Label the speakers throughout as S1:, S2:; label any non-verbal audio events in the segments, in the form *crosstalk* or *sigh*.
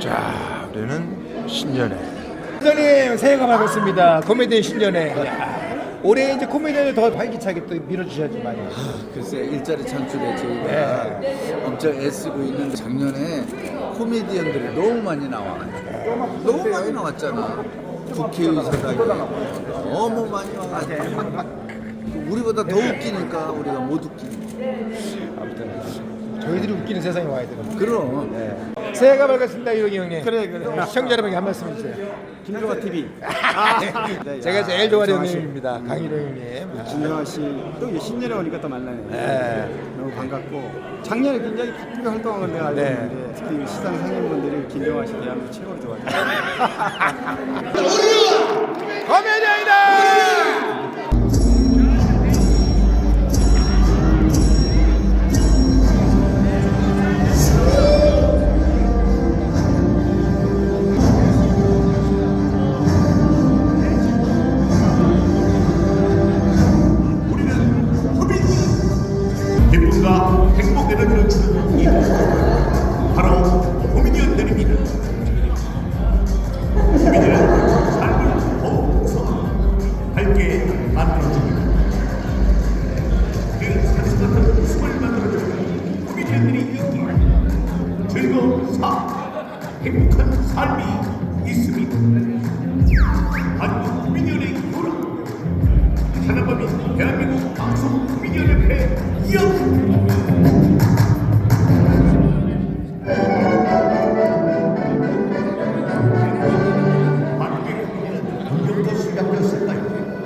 S1: 자, 우리는 신년회. 선생님 새해가 밝았습니다. 코미디 신년회. 야, 올해 이제 코미디를 더 활기차게 또 밀어주셔야지만.
S2: 글쎄 일자리 창출에 저희가 엄청 애쓰고 있는 작년에 코미디언들이 너무 많이 나와 너무 많이 나왔잖아 국회의사당이 너무 많이 와가지고 우리보다 더 웃기니까 우리가 못 웃기니
S1: 아무튼 저희들이 웃기는 세상에 와야 되는.
S2: 그럼
S1: 네. 새해가 밝았습니다, 이동희 형님. 그래 그래. 시청자 여러분께 한 말씀 해주세요.
S3: 김조가 TV. *laughs* 네, *laughs*
S1: 제가
S3: 야,
S1: 제일 좋아하는. 형님입니다, 강희룡 형님.
S3: 김영아 씨또 이제 신년에 오니까 또 만나네요.
S1: 네.
S3: 너무 반갑고 작년에 굉장히 바쁘게 활동한 걸 내가 알고
S1: 네.
S3: 있는데 특히 이 시상 상인분들이 김영아 씨 대한민국 최고로 좋아해요.
S1: 코미디 *laughs*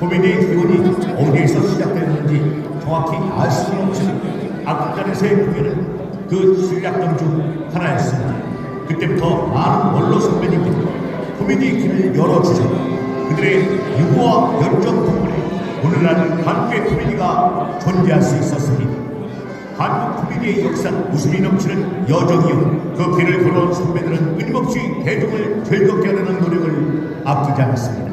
S4: 코미디의 기원이 어디에서 시작됐는지 정확히 알 수는 없지만 아프간에서의 공연은 그 전략들 중 하나였습니다. 그때부터 많은 원로 선배님들이 코미디의 길을 열어주셨고 그들의 유머와 열정 덕분에 오늘날 한국의 코미디가 존재할 수 있었습니다. 한국 코미디의 역사는 웃음이 넘치는 여정이요. 그 길을 걸어온 선배들은 끊임없이 대중을 즐겁게 하려는 노력을 아끼지 않았습니다.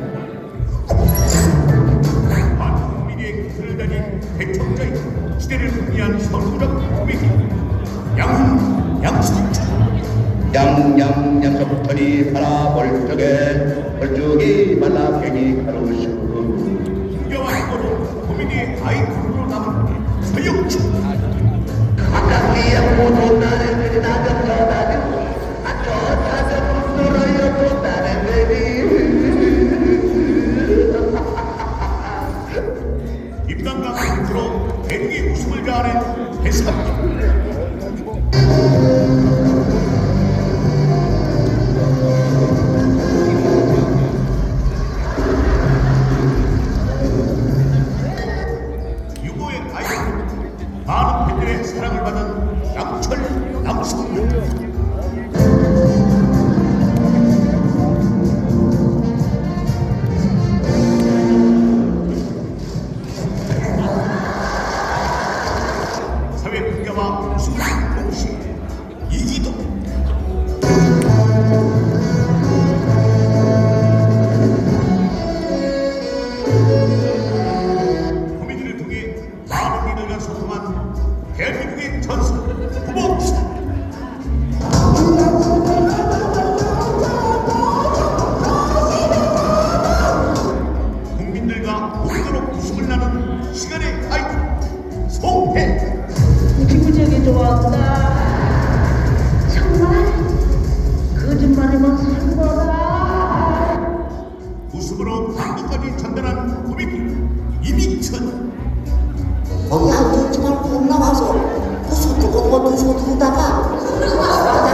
S4: 한국 코미디의 기술을 다닌 대청자인 시대를 풍미한 선구적 코미디 양훈 양치주
S5: 양양 양서부터니 살아볼 적에 벌쭉이 말라 괜히 가로시고
S4: 코미디의 아이콘으로 남은 서영주
S5: 아깝게 모두 나를 들이 나가
S4: 국민들과 오래도록 웃음을 나눈 시간의 아이콘 송혜
S6: 기분이 좋았다. 정말 거짓말이면 산 거다.
S4: 웃음으로 감동까지 전달한 코미디 이민천
S7: 거기 앉지 말고 올라와서 그 소뚜껑 것도 소뚜다가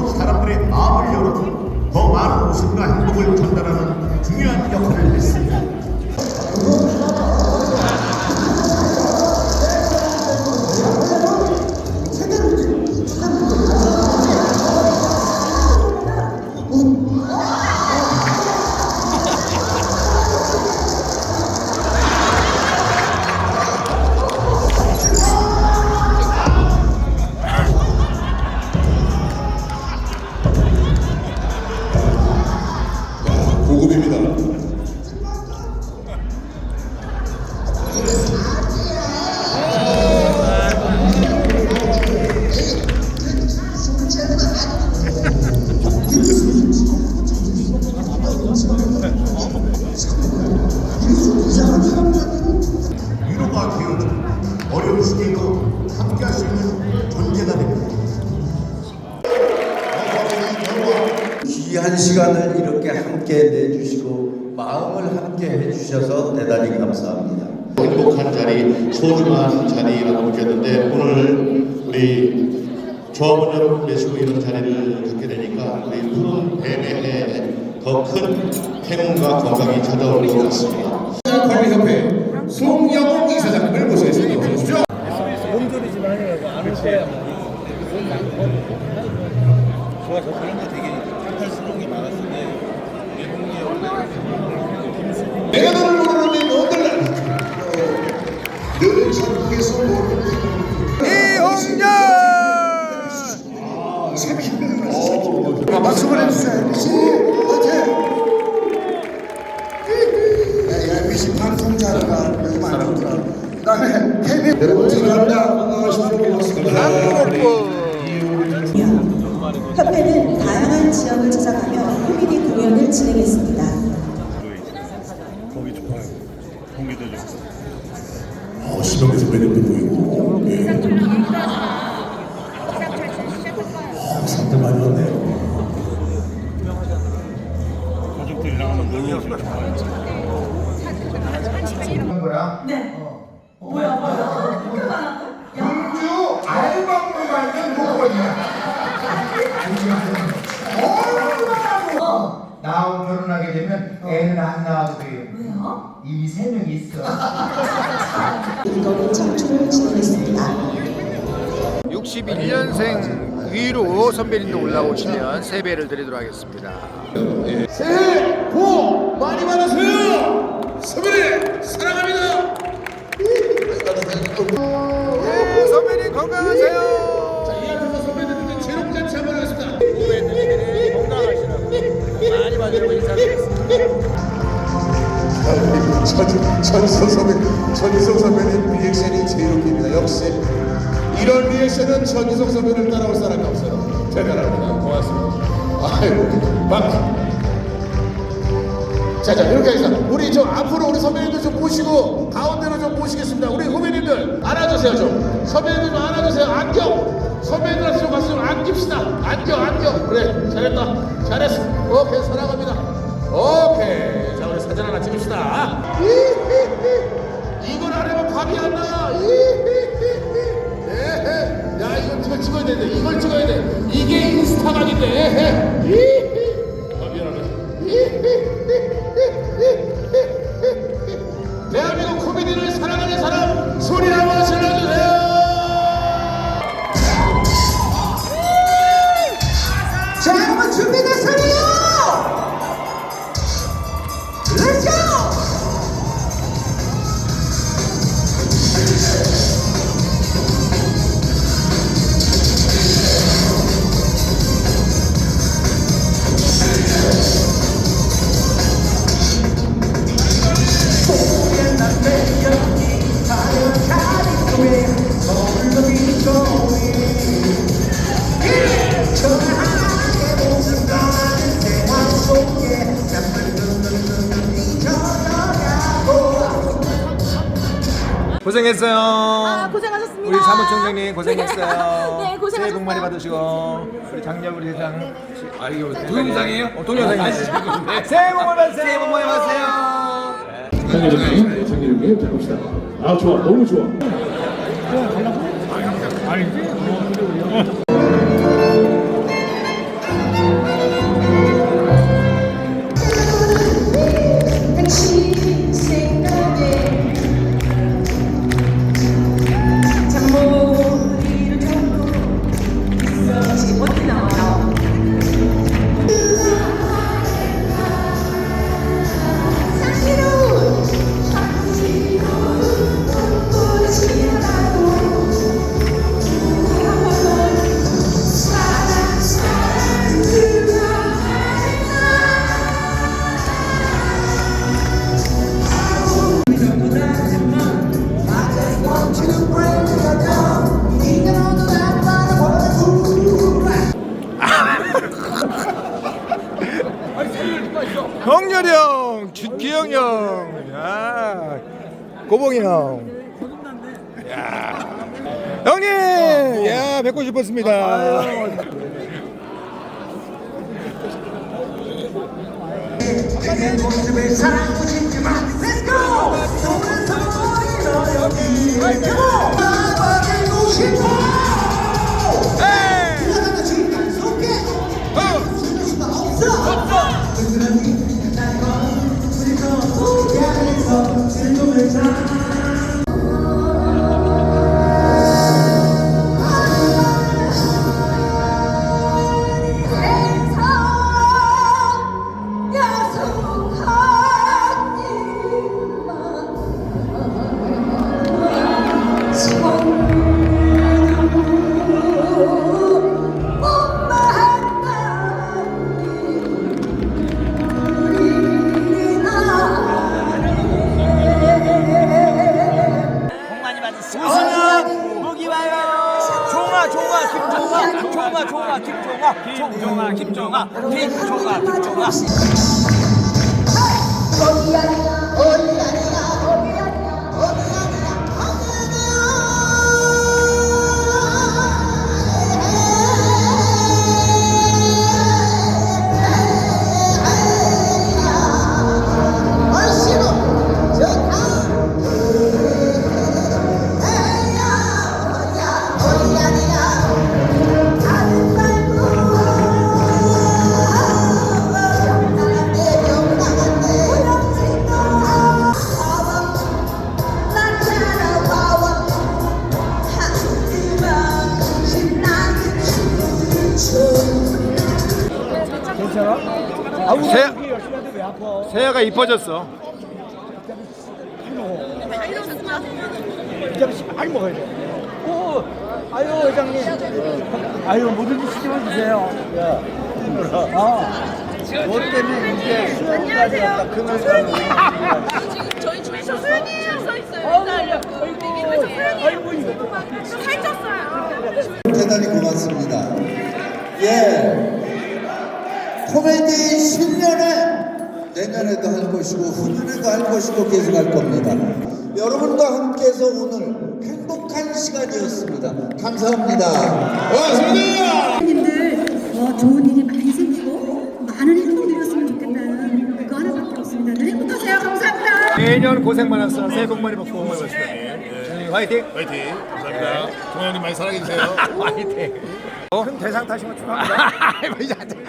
S4: 웃음으로 사람들의 마음을 열어주고 더 많은 웃음과 행복을 전달하는 중요한 역할을 했습니다.
S8: 고급입니다.
S9: 행복한 자리, 소중한 자리라고 느꼈는데 오늘 우리 조합원 여러분 계시고 이런 자리를 갖게 되니까 우리 푸른 뱀의 해에 더 큰 행운과 건강이 찾아올 것 같습니다.
S8: 관리협회 송영웅 이사장님을 모시겠습니다. 어서 오십시오. 내가 어, 사람들 많이 왔네요.
S1: 경주 알박물관은 목걸이야. 나하고 결혼하게 되면 애는 안 낳아도 돼요. 왜요? 이미 세 명이 있어.
S6: 이거리 청춘을 진행했습니다.
S1: 61년생 위로 선배님도 올라오시면 세배를 드리도록 하겠습니다.
S8: 새해 복 많이 받으세요. 선배님 사랑합니다.
S1: 네, 선배님 건강하세요.
S8: 이 앞에서 선배님들 재롱 잔치 한번 하겠습니다.
S1: 후배님들이 건강하시라고 많이 받으라고 인사드리겠습니다.
S8: 전, 전희석 선배, 전희석 선배님 리액션이 제일 웃깁니다. 역시 이런 리액션은 전희석 선배를 대단합니다. 고맙습니다. 아이고, 막. 자, 자, 이렇게 해서 우리 좀 앞으로 우리 선배님들 좀 모시고 가운데로 좀 모시겠습니다. 우리 후배님들 안아주세요 좀. 선배님들 좀 안아주세요. 안경. 선배님들한테 좀 가서 좀 안깁시다. 안경, 안경. 그래, 잘했다. 잘했어. 오케이, 사랑합니다. 오케이. 자, 우리 사진 하나 찍읍시다. 이걸 안 하면 밥이 안 나와. 에헤. 야, 이거 이걸 찍어야 되는데, 이걸 찍어야 돼. 이게 인스타각인데.
S1: 고생했어요.
S10: 아, 고생하셨습니다.
S1: 우리 사무총장님 고생했어요. *laughs*
S10: 네, 고생하셨어요.
S1: 새해 복 많이 받으시고 우리 장렬 우리 대장. 아 이거 동영상이에요? 어, 동영상이에요. 새해 복 많이 받으세요. 새해 복 많이 받으세요.
S8: 장기름님, 자 봅시다. 아 좋아, 너무 좋아.
S1: 고봉이 형. 야. 형님, 야 뵙고 싶었습니다.
S11: 내 모습에 사랑 붙이지 마 Let's go 손에서 이뤄 여기 나와
S1: 이뻐졌어.
S12: 많이 먹어야 돼. 오, 아유 회장님. 아유 뭐든지 시켜만 주세요. 아, 뭐 때문에 이제 수영까지 왔다 그날
S10: 지금 저희 집에서 소연이 서 있어요. 기다려. 얼굴 소연이 살쪘어요.
S13: 대단히 고맙습니다. 예. 코미디 10년에 내년에도 할 것이고 후년에도 할 것이고 계속 할 겁니다. 여러분과 함께해서 오늘 행복한 시간이었습니다. 감사합니다. 고맙습니다.
S6: 님들 더 좋은 일이 많이 생기고 많은 행복 누렸으면 좋겠다는 그거 하나밖에 없습니다. 늘 행복하세요. 감사합니다.
S1: 매년 고생 많았어. 새해 복 많이 받고 고맙습니다. 화이팅.
S8: 화이팅 감사합니다 종영님 많이 사랑해주세요 *laughs*
S1: 화이팅. 어? 큰 대상 타시면 축하합니다. *laughs*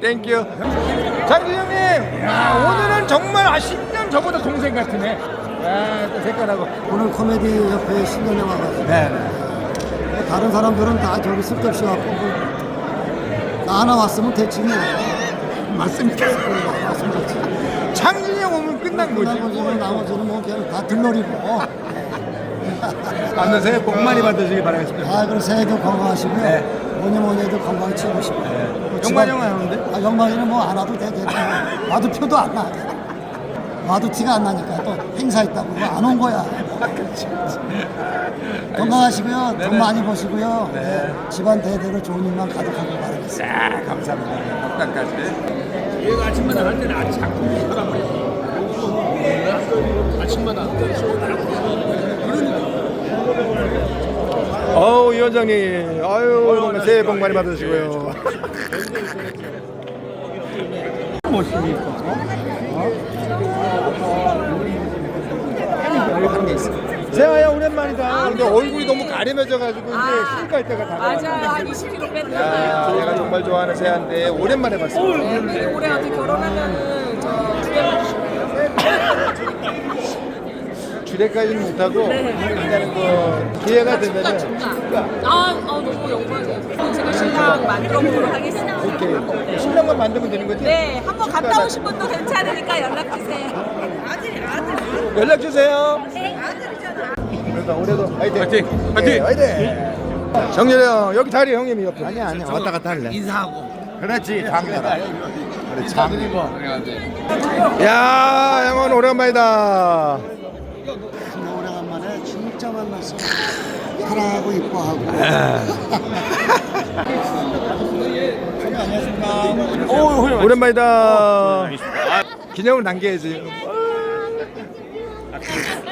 S1: 땡큐. 장준 형님, 야, 오늘은 정말 아 10년 저보다 동생 같으네. 야, 또 색깔하고.
S12: 오늘 코미디 협회 신년회 와가지고
S1: 네.
S12: 뭐 다른 사람들은 다 저기 쓸데없이 왔고 뭐, 나 하나 왔으면 뭐.
S1: 맞습니까?
S12: 왔으면 됐지.
S1: 장준이 형 오면 끝난 거지.
S12: 나머지는 나머지는 뭐 그냥 다 들러리고.
S1: 아무튼 새해 복 많이 받으시길 바라겠습니다.
S12: 아 그럼 새해도 건강하시고요.
S1: 네.
S12: 뭐니 뭐니 해도 건강 채우시고. 뭐
S1: 영광 형은 안 오는데?
S12: 아, 영광이는 뭐 안 와도 돼. 괜찮아. 와도 표도 안 나. 와도 티가 안 나니까 또 행사 있다고 뭐 안온 거야. 건강하시고요. 돈 많이 버시고요. 네. 집안 대대로 좋은 일만 가득하길 바라겠습니다.
S1: 자, 감사합니다. 복당까지.
S8: 얘가 아침마다 할 때는 자꾸 사람을 아침마다
S1: 어우, 위원장님. 아유, 정말 새해 복 많이 받으시고요. 세아야 오랜만이다. 근데 얼굴이 너무 가려매져가지고 이제 휴갈 때가 다.
S10: 맞아요. 한 20kg 뺐는데.
S1: 야, 내가 정말 좋아하는 세아인데 오랜만에 봤어.
S10: 네, 올해 어떻게 결혼하면은 저 주례만
S1: 주례까지는 못하고 일단은 뭐 기회가 되면은
S10: 아, 아, 너무 영광이에요. 제가 신랑 만들어 보도록 하겠습니다.
S1: 이렇게 신랑만 만들면 되는 거지?
S10: 네, 한번 갔다 오신 분도 괜찮으니까 연락 주세요. 아들이 아들.
S1: 연락 주세요.
S10: 네, 아들이잖아.
S1: 그러니까 올해도 화이팅. 화이팅. 화이팅. 화이팅. 정렬이 형 여기 자리 형님이 옆에. 아니야 아니야 왔다 갔다 할래.
S2: 인사하고
S1: 그렇지 장렬아. 그렇지 장. 야 양원 오랜만이다.
S12: 진짜 만났어. 사랑하고 이뻐하고.
S1: 오랜만이다. 기념을 남겨야지.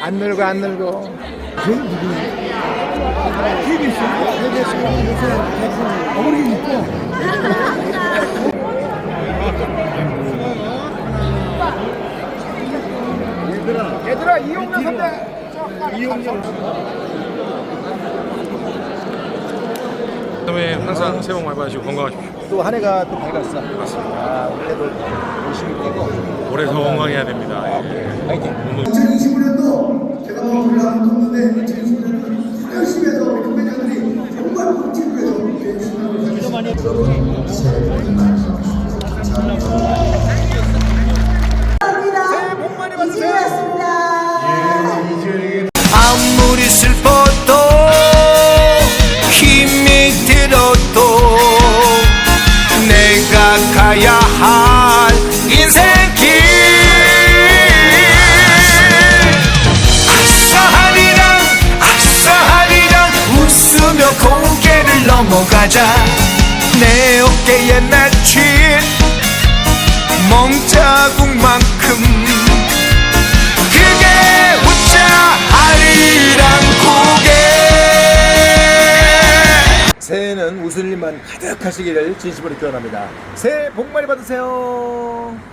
S1: 안 늙어 안 늙어.
S12: 걔 누구야? KBS KBS 요새 대표 어머니 있고
S1: 얘들아 이용렬 선배. 이용렬.
S14: 선배님 항상 새해 복 많이 받으시고 건강하십시오.
S1: 또 한 해가 또 밝았어. 맞습니다. 아, 올해도 열심히 뛰고.
S14: 올해 더 건강해야 됩니다. 예.
S1: 파이팅.
S12: 2025년도 제가 뭐 별로 안 컸는데 2025년도 열심히 해서 우리 금메달들이 정말 꿀팁으로 해서 열심히 하고
S1: 새해
S7: 가 가야 할 인생길. 아싸하리랑 아싸하리랑 웃으며 고개를 넘어가자. 내 어깨에 맺힌
S1: 만 가득하시기를 진심으로 기원합니다. 새해 복 많이 받으세요.